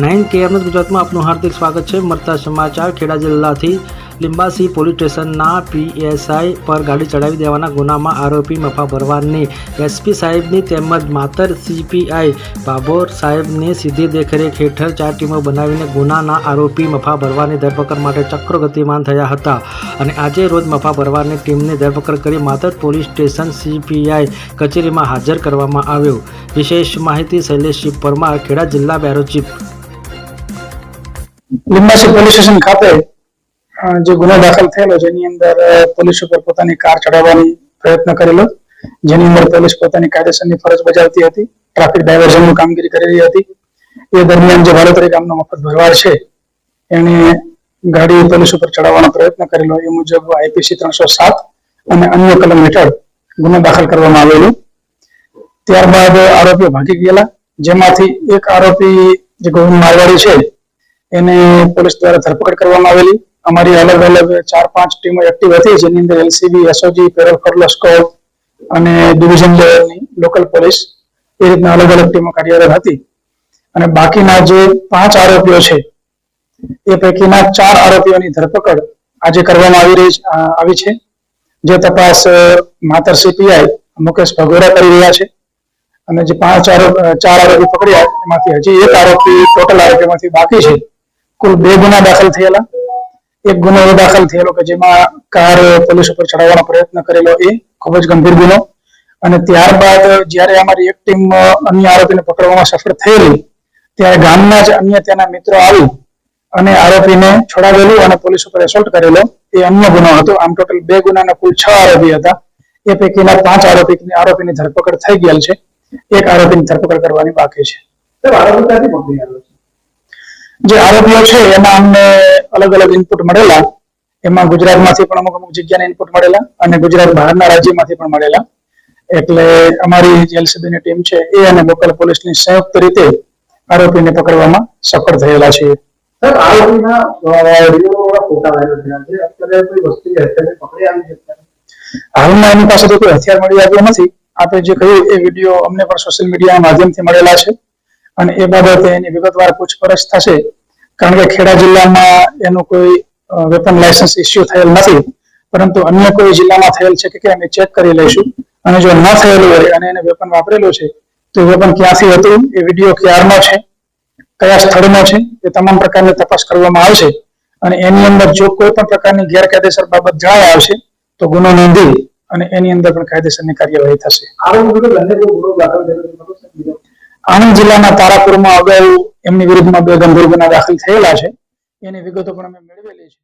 Nine KMS ગુજરાતમાં આપનું હાર્દિક સ્વાગત છે. મળતા સમાચાર, ખેડા જિલ્લાથી લિંબાસી પોલીસ સ્ટેશનના પીએસઆઈ પર ગાડી ચડાવી દેવાના ગુનામાં આરોપી મફા ભરવાડની એસપી સાહેબની તેમજ માતર સીપીઆઈ બાબોર સાહેબની સીધી દેખરેખ હેઠળ ચાર ટીમો બનાવીને ગુનાના આરોપી મફા ભરવાડની ધરપકડ માટે ચક્રો ગતિમાન થયા હતા. અને આજે રોજ મફા ભરવાડની ટીમની ધરપકડ કરી માતર પોલીસ સ્ટેશન સીપીઆઈ કચેરીમાં હાજર કરવામાં આવ્યો. વિશેષ માહિતી શૈલેષ પરમાર ખેડા જિલ્લા bureau chief Limbasi police station ખાતે જે ગુનો દાખલ થયેલો જેની અંદર પોલીસ ઉપર પોતાની કાર ચડાવવાની પ્રયત્ન કરેલો. જેની અંદર પોલીસ પોતાની કાયદેસરની ફરજ બજાવતી હતી, ટ્રાફિક ડાયવર્ઝનની કામગીરી કરી હતી. એ દરમિયાન જે વાલોતરી ગામનો મફત ભરવાડ છે, એણે ગાડી પોલીસ ઉપર ચડાવવાનો પ્રયત્ન કરેલો. એ મુજબ આઈપીસી ત્રણસો સાત અને અન્ય કલમ હેઠળ ગુનો દાખલ કરવામાં આવેલો. ત્યારબાદ આરોપીઓ ભાગી ગયેલા. જેમાંથી એક આરોપી જે ગોવિંદ મારવાડી છે એને પોલીસ દ્વારા ધરપકડ કરવામાં આવેલી. અમારી અલગ અલગ ચાર પાંચ ટીમો એક્ટિવ હતી, જેની અંદર એલસીબી એસઓજી પેરોલ ફોર લશ્કર અને ડિવિઝન લેવલની લોકલ પોલીસ એ રીતના અલગ અલગ ટીમો કાર્યરત હતી. અને બાકીના જે પાંચ આરોપીઓ છે, એ પૈકીના ચાર આરોપીઓની ધરપકડ આજે કરવામાં આવી રહી આવી છે. જે તપાસ માતર સીપીઆઈ મુકેશ ભગોરા કરી રહ્યા છે. અને જે પાંચ આરોપ ચાર આરોપી પકડ્યા, એમાંથી હજી એક આરોપી ટોટલ આરોપીમાંથી બાકી છે. કુલ બે ગુના દાખલ થયેલા. એક ગુનો એવો દાખલ થયેલો કે જેમાં કાર પોલીસ ઉપર ચડાવવાનો પ્રયત્ન કરેલો એ ખૂબ જ ગંભીર ગુનો. અને ત્યારબાદ જ્યારે અમારી એક ટીમ અન્ય આરોપીને પકડવામાં સફળ થયેલી, ત્યારે ગામના જ અન્ય તેના મિત્રો આવી અને આરોપીને છોડાવેલું અને પોલીસ ઉપર એસોલ્ટ કરેલો. એ અન્ય ગુનો હતો. આમ ટોટલ બે ગુનાના કુલ છ આરોપી હતા. એ પૈકીના પાંચ આરોપી આરોપીની ધરપકડ થઈ ગયેલ છે. એક આરોપીની ધરપકડ કરવાની બાકી છે? જે આરોપીઓ છે એમાં અમને અલગ અલગ ઇનપુટ મળેલા. એમાં ગુજરાતમાંથી પણ અમુક અમુક જગ્યાના ઇનપુટ મળેલા અને ગુજરાત બહારના રાજ્યમાંથી પણ મળેલા. એટલે અમારી જે LCB ની ટીમ છે એ અને લોકલ પોલીસની સંયુક્ત રીતે આરોપીને પકડવામાં સફળ થયેલા છે સર આરોપીના ફોટા વાયરલ થયા છે. અત્યારે કોઈ વસ્તુ પકડી આવી છે હાલમાં એની પાસેથી કોઈ હથિયાર મળી આવ્યો નથી. આપણે જે કહ્યું એ વીડિયો અમને પણ સોશિયલ મીડિયાના માધ્યમથી મળેલા છે. અને એ બાબતે એની વિગતવાર પૂછપરછ થશે. કારણ કે ખેડા જિલ્લામાં એનું કોઈ વેપન લાયસન્સ ઇસ્યુ થયેલ નથી. પરંતુ અન્ય કોઈ જિલ્લામાં થયેલ છે કે કેમ એ ચેક કરી લઈશું. અને જો ન થયેલું હોય અને એને વેપન વાપરેલું છે, તો વેપન ક્યાંથી હતું? એ વીડિયો ક્યારનો છે? કયા સ્થળનો છે? એ તમામ પ્રકારની તપાસ કરવામાં આવશે. અને એની અંદર જો કોઈ પણ પ્રકારની ગેરકાયદેસર બાબત જણાય આવશે, તો ગુનો નોંધી અને એની અંદર પણ કાયદેસરની કાર્યવાહી થશે. આણંદ જિલ્લાના તારાપુરમાં અગાઉ એમની વિરુદ્ધમાં બે ગંભીર ગુના દાખલ થયેલા છે. એની વિગતો પણ અમે મેળવેલી છે.